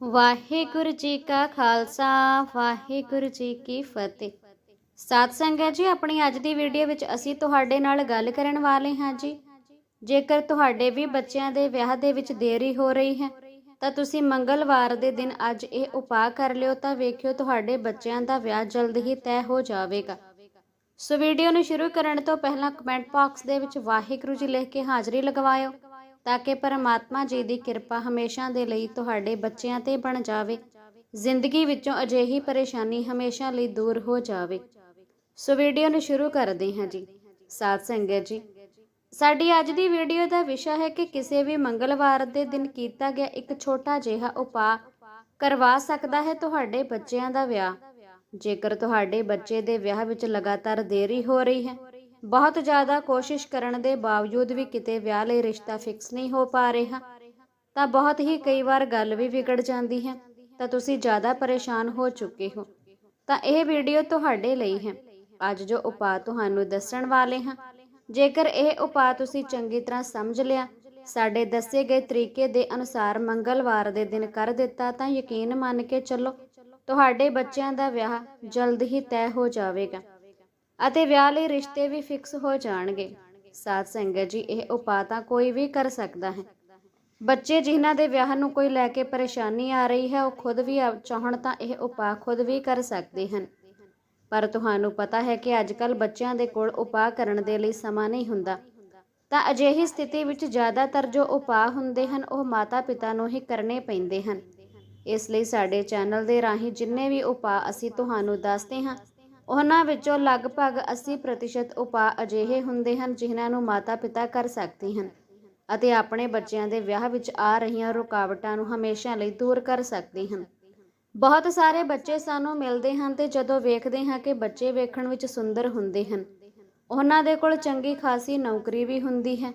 ਵਾਹਿਗੁਰੂ ਜੀ ਕਾ ਖਾਲਸਾ, ਵਾਹਿਗੁਰੂ ਜੀ ਕੀ ਫਤਿਹ। ਸਾਧ ਸੰਗਤ ਜੀ, ਆਪਣੀ ਅੱਜ ਦੀ ਵੀਡੀਓ ਵਿੱਚ ਅਸੀਂ ਤੁਹਾਡੇ ਨਾਲ ਗੱਲ ਕਰਨ ਵਾਲੇ ਹਾਂ ਜੀ। ਜੇਕਰ ਤੁਹਾਡੇ ਵੀ ਬੱਚਿਆਂ ਦੇ ਵਿਆਹ ਦੇ ਵਿੱਚ ਦੇਰੀ ਹੋ ਰਹੀ ਹੈ, ਤਾਂ ਤੁਸੀਂ ਮੰਗਲਵਾਰ ਦੇ ਦਿਨ ਅੱਜ ਇਹ ਉਪਾਅ ਕਰ ਲਿਓ ਤਾਂ ਵੇਖਿਓ ਤੁਹਾਡੇ ਬੱਚਿਆਂ ਦਾ ਵਿਆਹ ਜਲਦ ਹੀ ਤੈਅ ਹੋ ਜਾਵੇਗਾ। ਸੋ ਵੀਡੀਓ ਨੂੰ ਸ਼ੁਰੂ ਕਰਨ ਤੋਂ ਪਹਿਲਾਂ ਕਮੈਂਟ ਬਾਕਸ ਦੇ ਵਿੱਚ ਵਾਹਿਗੁਰੂ ਜੀ ਲਿਖ ਕੇ ਹਾਜ਼ਰੀ ਲਗਵਾਇਓ। ਤਾਂ ਕਿ ਪਰਮਾਤਮਾ ਜੀ ਦੀ ਕਿਰਪਾ ਹਮੇਸ਼ਾ ਦੇ ਲਈ ਤੁਹਾਡੇ ਬੱਚਿਆਂ ਤੇ ਬਣ ਜਾਵੇ। ਜ਼ਿੰਦਗੀ ਵਿੱਚੋਂ ਅਜਿਹੀ ਪਰੇਸ਼ਾਨੀ ਹਮੇਸ਼ਾ ਲਈ ਦੂਰ ਹੋ ਜਾਵੇ। ਸੋ ਵੀਡੀਓ ਨੂੰ ਸ਼ੁਰੂ ਕਰਦੇ ਹਾਂ ਜੀ। ਸਾਧ ਸੰਗਤ ਜੀ, ਸਾਡੀ ਅੱਜ ਦੀ ਵੀਡੀਓ ਦਾ ਵਿਸ਼ਾ ਹੈ ਕਿ ਕਿਸੇ ਵੀ ਮੰਗਲਵਾਰ ਦੇ ਦਿਨ ਕੀਤਾ ਗਿਆ ਇੱਕ ਛੋਟਾ ਜਿਹਾ ਉਪਾਅ ਕਰਵਾ ਸਕਦਾ ਹੈ ਤੁਹਾਡੇ ਬੱਚਿਆਂ ਦਾ ਵਿਆਹ। ਜੇਕਰ ਤੁਹਾਡੇ ਬੱਚੇ ਦੇ ਵਿਆਹ ਵਿੱਚ ਲਗਾਤਾਰ ਦੇਰੀ ਹੋ ਰਹੀ ਹੈ ਬਹੁਤ ਜ਼ਿਆਦਾ ਕੋਸ਼ਿਸ਼ ਕਰਨ ਦੇ ਬਾਵਜੂਦ ਵੀ ਕਿਤੇ ਵਿਆਹ ਲਈ ਰਿਸ਼ਤਾ ਫਿਕਸ ਨਹੀਂ ਹੋ ਪਾ ਰਿਹਾ, ਤਾਂ ਬਹੁਤ ਹੀ ਕਈ ਵਾਰ ਗੱਲ ਵੀ ਵਿਗੜ ਜਾਂਦੀ ਹੈ, ਤਾਂ ਤੁਸੀਂ ਜ਼ਿਆਦਾ ਪਰੇਸ਼ਾਨ ਹੋ ਚੁੱਕੇ ਹੋ। ਤਾਂ ਇਹ ਵੀਡੀਓ ਤੁਹਾਡੇ ਲਈ ਹੈ। ਅੱਜ ਜੋ ਉਪਾਅ ਤੁਹਾਨੂੰ ਦੱਸਣ ਵਾਲੇ ਹਾਂ, ਜੇਕਰ ਇਹ ਉਪਾਅ ਤੁਸੀਂ ਚੰਗੀ ਤਰ੍ਹਾਂ ਸਮਝ ਲਿਆ, ਸਾਡੇ ਦੱਸੇ ਗਏ ਤਰੀਕੇ ਦੇ ਅਨੁਸਾਰ ਮੰਗਲਵਾਰ ਦੇ ਦਿਨ ਕਰ ਦਿੱਤਾ, ਤਾਂ ਯਕੀਨ ਮੰਨ ਕੇ ਚੱਲੋ, ਤੁਹਾਡੇ ਬੱਚਿਆਂ ਦਾ ਵਿਆਹ ਜਲਦ ਹੀ ਤੈਅ ਹੋ ਜਾਵੇਗਾ। ਅਤੇ ਵਿਆਹ ਲਈ ਰਿਸ਼ਤੇ ਵੀ ਫਿਕਸ ਹੋ ਜਾਣਗੇ। ਸਾਧ ਸੰਗਤ ਜੀ, ਇਹ ਉਪਾਅ ਤਾਂ ਕੋਈ ਵੀ ਕਰ ਸਕਦਾ ਹੈ। ਬੱਚੇ ਜਿਨ੍ਹਾਂ ਦੇ ਵਿਆਹ ਨੂੰ ਕੋਈ ਲੈ ਕੇ ਪਰੇਸ਼ਾਨੀ ਆ ਰਹੀ ਹੈ, ਉਹ ਖੁਦ ਵੀ ਚਾਹਣ ਤਾਂ ਇਹ ਉਪਾਅ ਖੁਦ ਵੀ ਕਰ ਸਕਦੇ ਹਨ। ਪਰ ਤੁਹਾਨੂੰ ਪਤਾ ਹੈ ਕਿ ਅੱਜਕੱਲ ਬੱਚਿਆਂ ਦੇ ਕੋਲ ਉਪਾਅ ਕਰਨ ਦੇ ਲਈ ਸਮਾਂ ਨਹੀਂ ਹੁੰਦਾ। ਤਾਂ ਅਜਿਹੀ ਸਥਿਤੀ ਵਿੱਚ ਜ਼ਿਆਦਾਤਰ ਜੋ ਉਪਾਅ ਹੁੰਦੇ ਹਨ, ਉਹ ਮਾਤਾ-ਪਿਤਾ ਨੂੰ ਹੀ ਕਰਨੇ ਪੈਂਦੇ ਹਨ। ਇਸ ਲਈ ਸਾਡੇ ਚੈਨਲ ਦੇ ਰਾਹੀਂ ਜਿੰਨੇ ਵੀ ਉਪਾਅ ਅਸੀਂ ਤੁਹਾਨੂੰ ਦੱਸਦੇ ਹਾਂ ਉਹਨਾਂ ਵਿੱਚੋਂ ਲਗਭਗ 80% ਉਪਾਅ ਅਜਿਹੇ ਹੁੰਦੇ ਹਨ ਜਿਨ੍ਹਾਂ ਨੂੰ ਮਾਤਾ-ਪਿਤਾ ਕਰ ਸਕਦੇ ਹਨ ਅਤੇ ਆਪਣੇ ਬੱਚਿਆਂ ਦੇ ਵਿਆਹ ਵਿੱਚ ਆ ਰਹੀਆਂ ਰੁਕਾਵਟਾਂ ਨੂੰ ਹਮੇਸ਼ਾ ਲਈ ਦੂਰ ਕਰ ਸਕਦੇ ਹਨ। ਬਹੁਤ ਸਾਰੇ ਬੱਚੇ ਸਾਨੂੰ ਮਿਲਦੇ ਹਨ ਤੇ ਜਦੋਂ ਵੇਖਦੇ ਹਾਂ ਕਿ ਬੱਚੇ ਵੇਖਣ ਵਿੱਚ ਸੁੰਦਰ ਹੁੰਦੇ ਹਨ, ਉਹਨਾਂ ਦੇ ਕੋਲ ਚੰਗੀ ਖਾਸੀ ਨੌਕਰੀ ਵੀ ਹੁੰਦੀ ਹੈ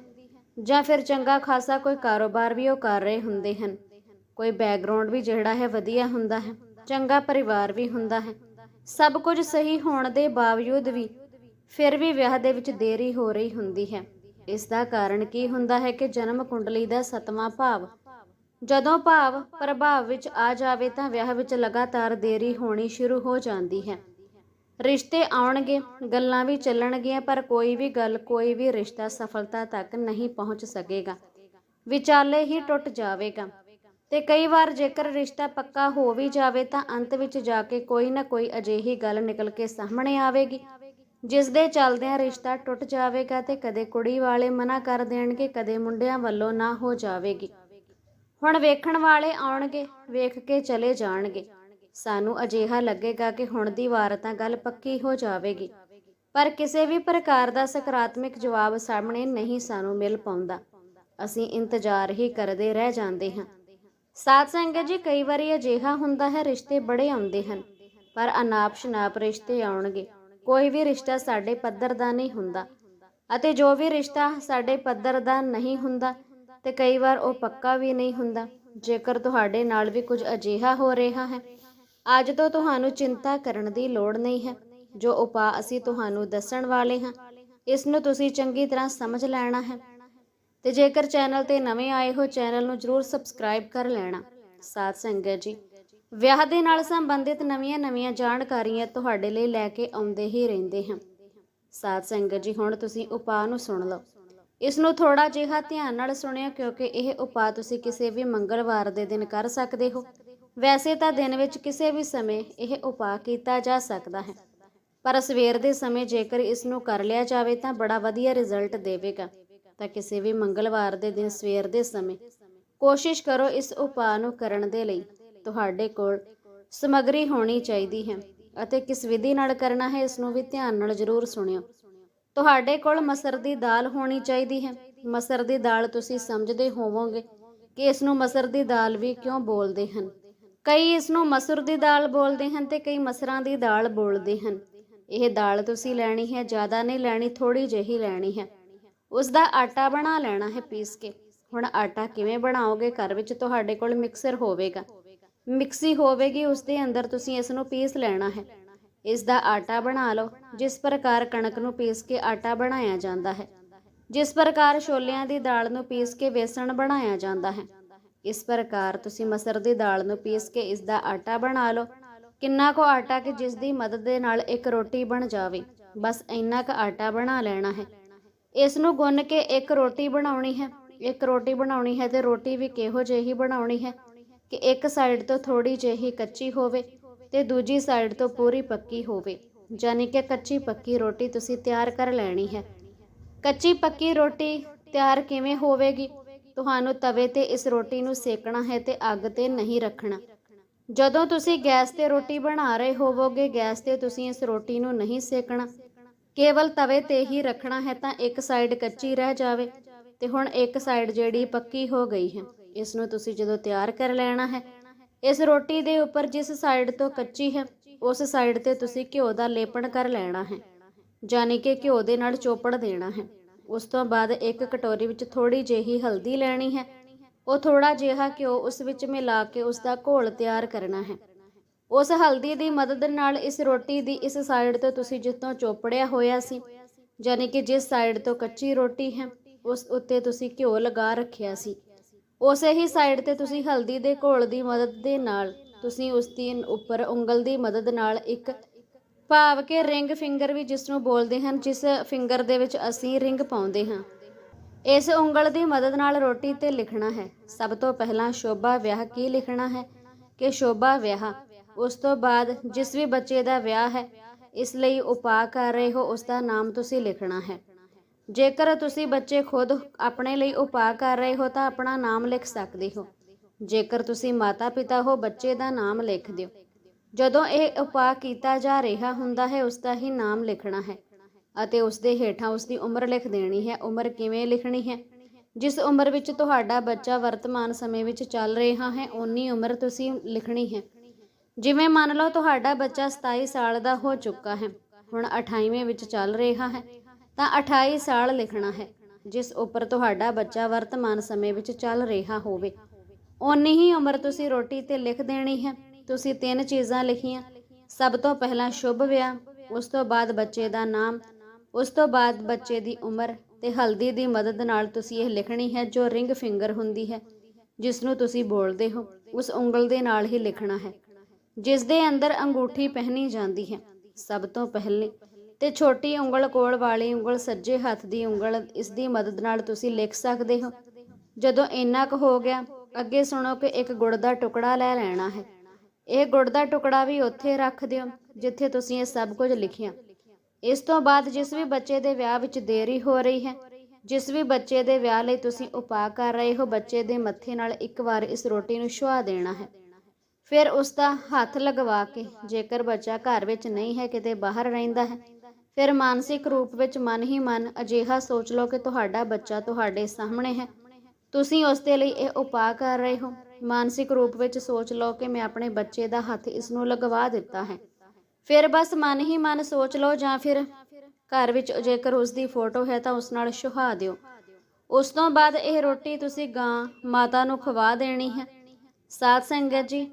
ਜਾਂ ਫਿਰ ਚੰਗਾ ਖਾਸਾ ਕੋਈ ਕਾਰੋਬਾਰ ਵੀ ਉਹ ਕਰ ਰਹੇ ਹੁੰਦੇ ਹਨ। ਕੋਈ ਬੈਕਗ੍ਰਾਉਂਡ ਵੀ ਜਿਹੜਾ ਹੈ ਵਧੀਆ ਹੁੰਦਾ ਹੈ, ਚੰਗਾ ਪਰਿਵਾਰ ਵੀ ਹੁੰਦਾ ਹੈ। ਸਭ ਕੁਝ ਸਹੀ ਹੋਣ ਦੇ ਬਾਵਜੂਦ ਵੀ ਫਿਰ ਵੀ ਵਿਆਹ ਦੇ ਵਿੱਚ ਦੇਰੀ ਹੋ ਰਹੀ ਹੁੰਦੀ ਹੈ। ਇਸ ਦਾ ਕਾਰਨ ਕੀ ਹੁੰਦਾ ਹੈ ਕਿ ਜਨਮ ਕੁੰਡਲੀ ਦਾ ਸਤਵਾਂ ਭਾਵ, ਜਦੋਂ ਭਾਵ ਪ੍ਰਭਾਵ ਵਿੱਚ ਆ ਜਾਵੇ ਤਾਂ ਵਿਆਹ ਵਿੱਚ ਲਗਾਤਾਰ ਦੇਰੀ ਹੋਣੀ ਸ਼ੁਰੂ ਹੋ ਜਾਂਦੀ ਹੈ। ਰਿਸ਼ਤੇ ਆਉਣਗੇ, ਗੱਲਾਂ ਵੀ ਚੱਲਣਗੀਆਂ, ਪਰ ਕੋਈ ਵੀ ਗੱਲ, ਕੋਈ ਵੀ ਰਿਸ਼ਤਾ ਸਫਲਤਾ ਤੱਕ ਨਹੀਂ ਪਹੁੰਚ ਸਕੇਗਾ। ਵਿਚਾਲੇ ਹੀ ਟੁੱਟ ਜਾਵੇਗਾ। ਤੇ ਕਈ ਵਾਰ ਜੇਕਰ ਰਿਸ਼ਤਾ ਪੱਕਾ ਹੋ ਵੀ ਜਾਵੇ ਤਾਂ ਅੰਤ ਵਿੱਚ ਜਾ ਕੇ ਕੋਈ ਨਾ ਕੋਈ ਅਜਿਹੀ ਗੱਲ ਨਿਕਲ ਕੇ ਸਾਹਮਣੇ ਆਵੇਗੀ ਜਿਸ ਦੇ ਚੱਲਦਿਆਂ ਰਿਸ਼ਤਾ ਟੁੱਟ ਜਾਵੇਗਾ ਤੇ ਕਦੇ ਕੁੜੀ ਵਾਲੇ ਮਨਾ ਕਰ ਦੇਣਗੇ, ਕਦੇ ਮੁੰਡਿਆਂ ਵੱਲੋਂ ਨਾ ਹੋ ਜਾਵੇਗੀ। ਹੁਣ ਵੇਖਣ ਵਾਲੇ ਆਉਣਗੇ, ਵੇਖ ਕੇ ਚਲੇ ਜਾਣਗੇ। ਸਾਨੂੰ ਅਜਿਹਾ ਲੱਗੇਗਾ ਕਿ ਹੁਣ ਦੀ ਵਾਰ ਤਾਂ ਗੱਲ ਪੱਕੀ ਹੋ ਜਾਵੇਗੀ, ਪਰ ਕਿਸੇ ਵੀ ਪ੍ਰਕਾਰ ਦਾ ਸਕਾਰਾਤਮਕ ਜਵਾਬ ਸਾਹਮਣੇ ਨਹੀਂ ਸਾਨੂੰ ਮਿਲ ਪਾਉਂਦਾ। ਅਸੀਂ ਇੰਤਜ਼ਾਰ ਹੀ ਕਰਦੇ ਰਹਿ ਜਾਂਦੇ ਹਾਂ। ਸਾਧ ਸੰਗਤ ਜੀ, ਕਈ ਵਾਰੀ ਅਜਿਹਾ ਹੁੰਦਾ ਹੈ, ਰਿਸ਼ਤੇ ਬੜੇ ਆਉਂਦੇ ਹਨ, ਪਰ ਅਨਾਪ ਸ਼ਨਾਪ ਰਿਸ਼ਤੇ ਆਉਣਗੇ। ਕੋਈ ਵੀ ਰਿਸ਼ਤਾ ਸਾਡੇ ਪੱਧਰ ਦਾ ਨਹੀਂ ਹੁੰਦਾ ਅਤੇ ਜੋ ਵੀ ਰਿਸ਼ਤਾ ਸਾਡੇ ਪੱਧਰ ਦਾ ਨਹੀਂ ਹੁੰਦਾ ਤੇ ਕਈ ਵਾਰ ਉਹ ਪੱਕਾ ਵੀ ਨਹੀਂ ਹੁੰਦਾ। ਜੇਕਰ ਤੁਹਾਡੇ ਨਾਲ ਵੀ ਕੁਝ ਅਜਿਹਾ ਹੋ ਰਿਹਾ ਹੈ, ਅੱਜ ਤੋਂ ਤੁਹਾਨੂੰ ਚਿੰਤਾ ਕਰਨ ਦੀ ਲੋੜ ਨਹੀਂ ਹੈ। ਜੋ ਉਪਾਅ ਅਸੀਂ ਤੁਹਾਨੂੰ ਦੱਸਣ ਵਾਲੇ ਹਾਂ, ਇਸ ਨੂੰ ਤੁਸੀਂ ਚੰਗੀ ਤਰ੍ਹਾਂ ਸਮਝ ਲੈਣਾ ਹੈ। ਤੇ ਜੇਕਰ ਚੈਨਲ ਤੇ ਨਵੇਂ ਆਏ ਹੋ, ਚੈਨਲ ਨੂੰ ਜਰੂਰ ਸਬਸਕ੍ਰਾਈਬ ਕਰ ਲੈਣਾ। ਸਾਧ ਸੰਗਤ ਜੀ, ਵਿਆਹ ਦੇ ਨਾਲ ਸੰਬੰਧਿਤ ਨਵੀਆਂ-ਨਵੀਆਂ ਜਾਣਕਾਰੀਆਂ ਤੁਹਾਡੇ ਲਈ ਲੈ ਕੇ ਆਉਂਦੇ ਹੀ ਰਹਿੰਦੇ ਹਾਂ। ਸਾਧ ਸੰਗਤ ਜੀ, ਹੁਣ ਤੁਸੀਂ ਉਪਾਅ ਨੂੰ ਸੁਣ ਲਓ। ਇਸ ਨੂੰ ਥੋੜਾ ਜਿਹਾ ਧਿਆਨ ਨਾਲ ਸੁਣਿਓ, ਕਿਉਂਕਿ ਇਹ ਉਪਾਅ ਤੁਸੀਂ ਕਿਸੇ ਵੀ ਮੰਗਲਵਾਰ ਦੇ ਦਿਨ ਕਰ ਸਕਦੇ ਹੋ। ਵੈਸੇ ਤਾਂ ਦਿਨ ਵਿੱਚ ਕਿਸੇ ਵੀ ਸਮੇਂ ਇਹ ਉਪਾਅ ਕੀਤਾ ਜਾ ਸਕਦਾ ਹੈ। ਪਰ ਸਵੇਰ ਦੇ ਸਮੇਂ ਜੇਕਰ ਇਸ ਨੂੰ ਕਰ ਲਿਆ ਜਾਵੇ, ਤਾਂ ਬੜਾ ਵਧੀਆ ਰਿਜ਼ਲਟ ਦੇਵੇਗਾ। ਤਾਂ ਕਿਸੇ ਵੀ ਮੰਗਲਵਾਰ ਦੇ ਦਿਨ, ਸਵੇਰ ਦੇ ਸਮੇਂ ਕੋਸ਼ਿਸ਼ ਕਰੋ ਇਸ ਉਪਾਅ ਨੂੰ ਕਰਨ ਦੇ ਲਈ। ਤੁਹਾਡੇ ਕੋਲ ਸਮੱਗਰੀ ਹੋਣੀ ਚਾਹੀਦੀ ਹੈ ਅਤੇ ਕਿਸ ਵਿਧੀ ਨਾਲ ਕਰਨਾ ਹੈ, ਇਸ ਨੂੰ ਵੀ ਧਿਆਨ ਨਾਲ ਜ਼ਰੂਰ ਸੁਣਿਓ। ਤੁਹਾਡੇ ਕੋਲ ਮਸਰ ਦੀ ਦਾਲ ਹੋਣੀ ਚਾਹੀਦੀ ਹੈ। ਮਸਰ ਦੀ ਦਾਲ ਤੁਸੀਂ ਸਮਝਦੇ ਹੋਵੋਗੇ ਕਿ ਇਸ ਨੂੰ ਮਸਰ ਦੀ ਦਾਲ ਵੀ ਕਿਉਂ ਬੋਲਦੇ ਹਨ? ਕਈ ਇਸ ਨੂੰ ਮਸਰ ਦੀ ਦਾਲ ਬੋਲਦੇ ਹਨ ਤੇ ਕਈ ਮਸਰਾਂ ਦੀ ਦਾਲ ਬੋਲਦੇ ਹਨ। ਇਹ ਦਾਲ ਤੁਸੀਂ ਲੈਣੀ ਹੈ, ਜ਼ਿਆਦਾ ਨਹੀਂ ਲੈਣੀ ਥੋੜੀ ਜਿਹੀ ਲੈਣੀ ਹੈ। ਉਸ ਦਾ ਆਟਾ ਬਣਾ ਲੈਣਾ ਹੈ ਪੀਸ ਕੇ। ਹੁਣ ਆਟਾ ਕਿਵੇਂ ਬਣਾਓਗੇ? ਘਰ ਵਿੱਚ ਤੁਹਾਡੇ ਕੋਲ ਮਿਕਸਰ ਹੋਵੇਗਾ। ਮਿਕਸੀ ਹੋਵੇਗੀ ਉਸ ਦੇ ਅੰਦਰ ਤੁਸੀਂ ਇਸ ਨੂੰ ਪੀਸ ਲੈਣਾ ਹੈ। ਇਸ ਦਾ ਆਟਾ ਬਣਾ ਲਓ। ਜਿਸ ਪ੍ਰਕਾਰ ਕਣਕ ਨੂੰ ਪੀਸ ਕੇ ਆਟਾ ਬਣਾਇਆ ਜਾਂਦਾ ਹੈ। ਜਿਸ ਪ੍ਰਕਾਰ ਛੋਲਿਆਂ ਦੀ ਦਾਲ ਨੂੰ ਪੀਸ ਕੇ ਵੇਸਣ ਬਣਾਇਆ ਜਾਂਦਾ ਹੈ। ਇਸ ਪ੍ਰਕਾਰ ਤੁਸੀਂ ਮਸਰ ਦੀ ਦਾਲ ਨੂੰ ਪੀਸ ਕੇ ਇਸ ਦਾ ਆਟਾ ਬਣਾ ਲਓ। ਕਿੰਨਾ ਕੁ ਆਟਾ ਕਿ ਜਿਸ ਦੀ ਮਦਦ ਦੇ ਨਾਲ ਇੱਕ ਰੋਟੀ ਬਣ ਜਾਵੇ। ਬਸ ਇੰਨਾ ਕੁ ਆਟਾ ਬਣਾ ਲੈਣਾ ਹੈ। ਇਸ ਨੂੰ ਗੁੰਨ ਕੇ ਇੱਕ ਰੋਟੀ ਬਣਾਉਣੀ ਹੈ। ਇੱਕ ਰੋਟੀ ਬਣਾਉਣੀ ਹੈ ਤੇ ਰੋਟੀ ਵੀ ਕਿਹੋ ਜਿਹੀ ਬਣਾਉਣੀ ਹੈ ਕਿ ਇੱਕ ਸਾਈਡ ਤੋਂ ਥੋੜੀ ਜਿਹੀ ਕੱਚੀ ਹੋਵੇ ਤੇ ਦੂਜੀ ਸਾਈਡ ਤੋਂ ਪੂਰੀ ਪੱਕੀ ਹੋਵੇ। ਯਾਨੀ ਕਿ ਕੱਚੀ ਪੱਕੀ ਰੋਟੀ ਤੁਸੀਂ ਤਿਆਰ ਕਰ ਲੈਣੀ ਹੈ। ਕੱਚੀ ਪੱਕੀ ਰੋਟੀ ਤਿਆਰ ਕਿਵੇਂ ਹੋਵੇਗੀ? ਤੁਹਾਨੂੰ ਤਵੇ ਤੇ ਇਸ ਰੋਟੀ ਨੂੰ ਸੇਕਣਾ ਹੈ ਤੇ ਅੱਗ ਤੇ ਨਹੀਂ ਰੱਖਣਾ। ਜਦੋਂ ਤੁਸੀਂ ਗੈਸ ਤੇ ਰੋਟੀ ਬਣਾ ਰਹੇ ਹੋਵੋਗੇ, ਗੈਸ ਤੇ ਤੁਸੀਂ ਇਸ ਰੋਟੀ ਨੂੰ ਨਹੀਂ ਸੇਕਣਾ। ਕੇਵਲ ਤਵੇ ਤੇ ਹੀ ਰੱਖਣਾ ਹੈ ਤਾਂ ਇੱਕ ਸਾਈਡ ਕੱਚੀ ਰਹਿ ਜਾਵੇ। ਤੇ ਹੁਣ ਇੱਕ ਸਾਈਡ ਜਿਹੜੀ ਪੱਕੀ ਹੋ ਗਈ ਹੈ, ਇਸ ਨੂੰ ਤੁਸੀਂ ਜਦੋਂ ਤਿਆਰ ਕਰ ਲੈਣਾ ਹੈ, ਇਸ ਰੋਟੀ ਦੇ ਉੱਪਰ ਜਿਸ ਸਾਈਡ ਤੋਂ ਕੱਚੀ ਹੈ, ਉਸ ਸਾਈਡ ਤੇ ਤੁਸੀਂ ਘਿਓ ਦਾ ਲੇਪਣ ਕਰ ਲੈਣਾ ਹੈ। ਯਾਨੀ ਕਿ ਘਿਓ ਦੇ ਨਾਲ ਚੋਪੜ ਦੇਣਾ ਹੈ। ਉਸ ਤੋਂ ਬਾਅਦ ਇੱਕ ਕਟੋਰੀ ਵਿੱਚ ਥੋੜੀ ਜਿਹੀ ਹਲਦੀ ਲੈਣੀ ਹੈ। ਉਹ ਥੋੜਾ ਜਿਹਾ ਘਿਓ ਉਸ ਵਿੱਚ ਮਿਲਾ ਕੇ ਉਸ ਦਾ ਘੋਲ ਤਿਆਰ ਕਰਨਾ ਹੈ। ਉਸ ਹਲਦੀ ਦੀ ਮਦਦ ਨਾਲ ਇਸ ਰੋਟੀ ਦੀ ਇਸ ਸਾਈਡ ਤੋਂ ਤੁਸੀਂ ਜਿੱਥੋਂ ਚੋਪੜਿਆ ਹੋਇਆ ਸੀ। ਯਾਨੀ ਕਿ ਜਿਸ ਸਾਈਡ ਤੋਂ ਕੱਚੀ ਰੋਟੀ ਹੈ, ਉਸ ਉੱਤੇ ਤੁਸੀਂ ਘਿਓ ਲਗਾ ਰੱਖਿਆ ਸੀ। ਉਸੇ ਹੀ ਸਾਈਡ ਤੇ ਤੁਸੀਂ ਹਲਦੀ ਦੇ ਘੋਲ ਦੀ ਮਦਦ ਦੇ ਨਾਲ ਤੁਸੀਂ ਉਸ ਦੀ ਉੱਪਰ ਉਂਗਲ ਦੀ ਮਦਦ ਨਾਲ ਇੱਕ ਭਾਵ ਕਿ ਰਿੰਗ ਫਿੰਗਰ ਵੀ ਜਿਸ ਨੂੰ ਬੋਲਦੇ ਹਨ, ਜਿਸ ਫਿੰਗਰ ਦੇ ਵਿੱਚ ਅਸੀਂ ਰਿੰਗ ਪਾਉਂਦੇ ਹਾਂ। ਇਸ ਉਂਗਲ ਦੀ ਮਦਦ ਨਾਲ ਰੋਟੀ ਤੇ ਲਿਖਣਾ ਹੈ। ਸਭ ਤੋਂ ਪਹਿਲਾਂ ਸ਼ੋਭਾ ਵਿਆਹ ਕੀ ਲਿਖਣਾ ਹੈ? ਕਿ ਸ਼ੋਭਾ ਵਿਆਹ ਉਸ ਤੋਂ ਬਾਅਦ ਜਿਸ ਵੀ ਬੱਚੇ ਦਾ ਵਿਆਹ ਹੈ, ਇਸ ਲਈ ਉਪਾਅ ਕਰ ਰਹੇ ਹੋ, ਉਸ ਦਾ ਨਾਮ ਤੁਸੀਂ ਲਿਖਣਾ ਹੈ। ਜੇਕਰ ਤੁਸੀਂ ਬੱਚੇ ਖੁਦ ਆਪਣੇ ਲਈ ਉਪਾਅ ਕਰ ਰਹੇ ਹੋ, ਤਾਂ ਆਪਣਾ ਨਾਮ ਲਿਖ ਸਕਦੇ ਹੋ। ਜੇਕਰ ਤੁਸੀਂ ਮਾਤਾ ਪਿਤਾ ਹੋ, ਬੱਚੇ ਦਾ ਨਾਮ ਲਿਖ ਦਿਓ। ਜਦੋਂ ਇਹ ਉਪਾਅ ਕੀਤਾ ਜਾ ਰਿਹਾ ਹੁੰਦਾ ਹੈ, ਉਸ ਦਾ ਹੀ ਨਾਮ ਲਿਖਣਾ ਹੈ ਅਤੇ ਉਸ ਦੇ ਹੇਠਾਂ ਉਸ ਦੀ ਉਮਰ ਲਿਖ ਦੇਣੀ ਹੈ। ਉਮਰ ਕਿਵੇਂ ਲਿਖਣੀ ਹੈ? ਜਿਸ ਉਮਰ ਵਿੱਚ ਤੁਹਾਡਾ ਬੱਚਾ ਵਰਤਮਾਨ ਸਮੇਂ ਵਿੱਚ ਚੱਲ ਰਿਹਾ ਹੈ, ਓਨੀ ਉਮਰ ਤੁਸੀਂ ਲਿਖਣੀ ਹੈ। ਜਿਵੇਂ ਮੰਨ ਲਓ ਤੁਹਾਡਾ ਬੱਚਾ 27 ਸਾਲ ਦਾ ਹੋ ਚੁੱਕਾ ਹੈ, ਹੁਣ 28ਵੇਂ ਵਿੱਚ ਚੱਲ ਰਿਹਾ ਹੈ, ਤਾਂ 28 ਸਾਲ ਲਿਖਣਾ ਹੈ, ਜਿਸ ਉੱਪਰ ਤੁਹਾਡਾ ਬੱਚਾ ਵਰਤਮਾਨ ਸਮੇਂ ਵਿੱਚ ਚੱਲ ਰਿਹਾ ਹੋਵੇ। ਓਨੀ ਹੀ ਉਮਰ ਤੁਸੀਂ ਰੋਟੀ ਤੇ ਲਿਖ ਦੇਣੀ ਹੈ, ਤੁਸੀਂ ਤਿੰਨ ਚੀਜ਼ਾਂ ਲਿਖੀਆਂ, ਸਭ ਤੋਂ ਪਹਿਲਾਂ ਸ਼ੁਭ ਵਿਆਹ, ਉਸ ਤੋਂ ਬਾਅਦ ਬੱਚੇ ਦਾ ਨਾਮ, ਉਸ ਤੋਂ ਬਾਅਦ ਬੱਚੇ ਦੀ ਉਮਰ ਤੇ ਹਲਦੀ ਦੀ ਮਦਦ ਨਾਲ ਤੁਸੀਂ ਇਹ ਲਿਖਣੀ ਹੈ ਜੋ ਰਿੰਗ ਫਿੰਗਰ ਹੁੰਦੀ ਹੈ ਜਿਸ ਨੂੰ ਤੁਸੀਂ ਬੋਲਦੇ ਹੋ, ਉਸ ਉਂਗਲ ਦੇ ਨਾਲ ਹੀ ਲਿਖਣਾ ਹੈ। ਜਿਸ ਦੇ ਅੰਦਰ ਅੰਗੂਠੀ ਪਹਿਨੀ ਜਾਂਦੀ ਹੈ। ਸਭ ਤੋਂ ਪਹਿਲੇ ਤੇ ਛੋਟੀ ਉਂਗਲ ਕੋਲ ਵਾਲੀ ਉਂਗਲ ਸੱਜੇ ਹੱਥ ਦੀ ਉਂਗਲ, ਇਸ ਦੀ ਮਦਦ ਨਾਲ ਤੁਸੀਂ ਲਿਖ ਸਕਦੇ ਹੋ। ਜਦੋਂ ਇੰਨਾ ਕੁ ਹੋ ਗਿਆ, ਅੱਗੇ ਸੁਣੋ ਕਿ ਇੱਕ ਗੁੜ ਦਾ ਟੁਕੜਾ ਲੈ ਲੈਣਾ ਹੈ। ਇਹ ਗੁੜ ਦਾ ਟੁਕੜਾ ਵੀ ਉੱਥੇ ਰੱਖ ਦਿਓ, ਜਿੱਥੇ ਤੁਸੀਂ ਇਹ ਸਭ ਕੁਝ ਲਿਖਿਆ। ਇਸ ਤੋਂ ਬਾਅਦ ਜਿਸ ਵੀ ਬੱਚੇ ਦੇ ਵਿਆਹ ਵਿੱਚ ਦੇਰੀ ਹੋ ਰਹੀ ਹੈ, ਜਿਸ ਵੀ ਬੱਚੇ ਦੇ ਵਿਆਹ ਲਈ ਤੁਸੀਂ ਉਪਾਅ ਕਰ ਰਹੇ ਹੋ, ਬੱਚੇ ਦੇ ਮੱਥੇ ਨਾਲ ਇੱਕ ਵਾਰ ਇਸ ਰੋਟੀ ਨੂੰ ਛੁਆ ਦੇਣਾ ਹੈ। ਫਿਰ ਉਸ ਦਾ ਹੱਥ ਲਗਵਾ ਕੇ, ਜੇਕਰ ਬੱਚਾ ਘਰ ਵਿੱਚ ਨਹੀਂ ਹੈ, ਕਿਤੇ ਬਾਹਰ ਰਹਿੰਦਾ ਹੈ, ਫਿਰ ਮਾਨਸਿਕ ਰੂਪ ਵਿੱਚ ਮਨ ਹੀ ਮਨ ਅਜਿਹਾ ਸੋਚ ਲਓ ਕਿ ਤੁਹਾਡਾ ਬੱਚਾ ਤੁਹਾਡੇ ਸਾਹਮਣੇ ਹੈ। ਤੁਸੀਂ ਉਸ ਦੇ ਲਈ ਇਹ ਉਪਾਅ ਕਰ ਰਹੇ ਹੋ। ਮਾਨਸਿਕ ਰੂਪ ਵਿੱਚ ਸੋਚ ਲਓ ਕਿ ਮੈਂ ਆਪਣੇ ਬੱਚੇ ਦਾ ਹੱਥ ਇਸ ਨੂੰ ਲਗਵਾ ਦਿੱਤਾ ਹੈ। ਫਿਰ ਬਸ ਮਨ ਹੀ ਮਨ ਸੋਚ ਲਓ ਜਾਂ ਫਿਰ ਘਰ ਵਿੱਚ ਜੇਕਰ ਉਸ ਦੀ ਫੋਟੋ ਹੈ ਤਾਂ ਉਸ ਨਾਲ ਸੁਹਾ ਦਿਓ। ਉਸ ਤੋਂ ਬਾਅਦ ਇਹ ਰੋਟੀ ਤੁਸੀਂ ਗਾਂ ਮਾਤਾ ਨੂੰ ਖਵਾ ਦੇਣੀ ਹੈ। ਸਾਧ ਸੰਗਤ ਜੀ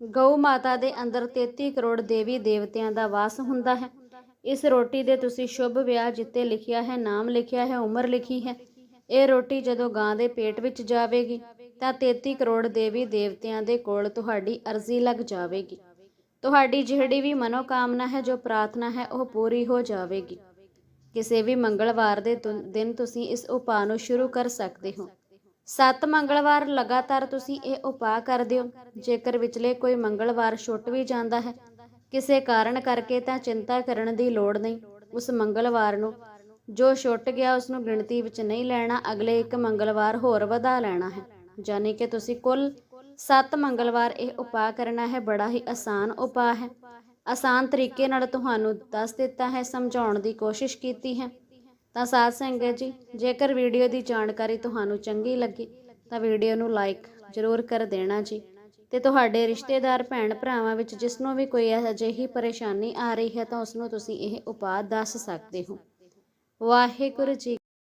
ਗਊ ਮਾਤਾ ਦੇ ਅੰਦਰ 33 ਕਰੋੜ ਦੇਵੀ ਦੇਵਤਿਆਂ ਦਾ ਵਾਸ ਹੁੰਦਾ ਹੈ। ਇਸ ਰੋਟੀ ਦੇ ਤੁਸੀਂ ਸ਼ੁਭ ਵਿਆਹ ਜਿੱਤੇ ਲਿਖਿਆ ਹੈ, ਨਾਮ ਲਿਖਿਆ ਹੈ, ਉਮਰ ਲਿਖੀ ਹੈ। ਇਹ ਰੋਟੀ ਜਦੋਂ ਗਾਂ ਦੇ ਪੇਟ ਵਿੱਚ ਜਾਵੇਗੀ, ਤਾਂ 33 ਕਰੋੜ ਦੇਵੀ ਦੇਵਤਿਆਂ ਦੇ ਕੋਲ ਤੁਹਾਡੀ ਅਰਜ਼ੀ ਲੱਗ ਜਾਵੇਗੀ। ਤੁਹਾਡੀ ਜਿਹੜੀ ਵੀ ਮਨੋਕਾਮਨਾ ਹੈ, ਜੋ ਪ੍ਰਾਰਥਨਾ ਹੈ, ਉਹ ਪੂਰੀ ਹੋ ਜਾਵੇਗੀ। ਕਿਸੇ ਵੀ ਮੰਗਲਵਾਰ ਦੇ ਦਿਨ ਤੁਸੀਂ ਇਸ ਉਪਾਅ ਨੂੰ ਸ਼ੁਰੂ ਕਰ ਸਕਦੇ ਹੋ। ਸੱਤ ਮੰਗਲਵਾਰ ਲਗਾਤਾਰ ਤੁਸੀਂ ਇਹ ਉਪਾਅ ਕਰਦੇ ਹੋ। ਜੇਕਰ ਵਿਚਲੇ ਕੋਈ ਮੰਗਲਵਾਰ ਛੁੱਟ ਵੀ ਜਾਂਦਾ ਹੈ, ਕਿਸੇ ਕਾਰਨ ਕਰਕੇ ਤਾਂ ਚਿੰਤਾ ਕਰਨ ਦੀ ਲੋੜ ਨਹੀਂ। ਉਸ ਮੰਗਲਵਾਰ ਨੂੰ ਜੋ ਛੁੱਟ ਗਿਆ, ਉਸ ਨੂੰ ਗਿਣਤੀ ਵਿੱਚ ਨਹੀਂ ਲੈਣਾ, ਅਗਲੇ ਇੱਕ ਮੰਗਲਵਾਰ ਹੋਰ ਵਧਾ ਲੈਣਾ ਹੈ। ਯਾਨੀ ਕਿ ਤੁਸੀਂ ਕੁੱਲ 7 ਮੰਗਲਵਾਰ ਇਹ ਉਪਾਅ ਕਰਨਾ ਹੈ, ਬੜਾ ਹੀ ਆਸਾਨ ਉਪਾਅ ਹੈ। ਆਸਾਨ ਤਰੀਕੇ ਨਾਲ ਤੁਹਾਨੂੰ ਦੱਸ ਦਿੱਤਾ ਹੈ, ਸਮਝਾਉਣ ਦੀ ਕੋਸ਼ਿਸ਼ ਕੀਤੀ ਹੈ। ਤਾਂ ਸਾਧ ਸੰਗਤ ਜੀ, ਜੇਕਰ ਵੀਡੀਓ ਦੀ ਜਾਣਕਾਰੀ ਤੁਹਾਨੂੰ ਚੰਗੀ ਲੱਗੀ, ਤਾਂ ਵੀਡੀਓ ਨੂੰ ਲਾਈਕ ਜ਼ਰੂਰ ਕਰ ਦੇਣਾ ਜੀ। ਤੇ ਤੁਹਾਡੇ ਰਿਸ਼ਤੇਦਾਰ, ਭੈਣ ਭਰਾਵਾਂ ਵਿੱਚ ਜਿਸ ਨੂੰ ਵੀ ਕੋਈ ਅਜਿਹੀ ਪਰੇਸ਼ਾਨੀ ਆ ਰਹੀ ਹੈ, ਤਾਂ ਉਸ ਨੂੰ ਤੁਸੀਂ ਇਹ ਉਪਾਅ ਦੱਸ ਸਕਦੇ ਹੋ। ਵਾਹਿਗੁਰੂ ਜੀ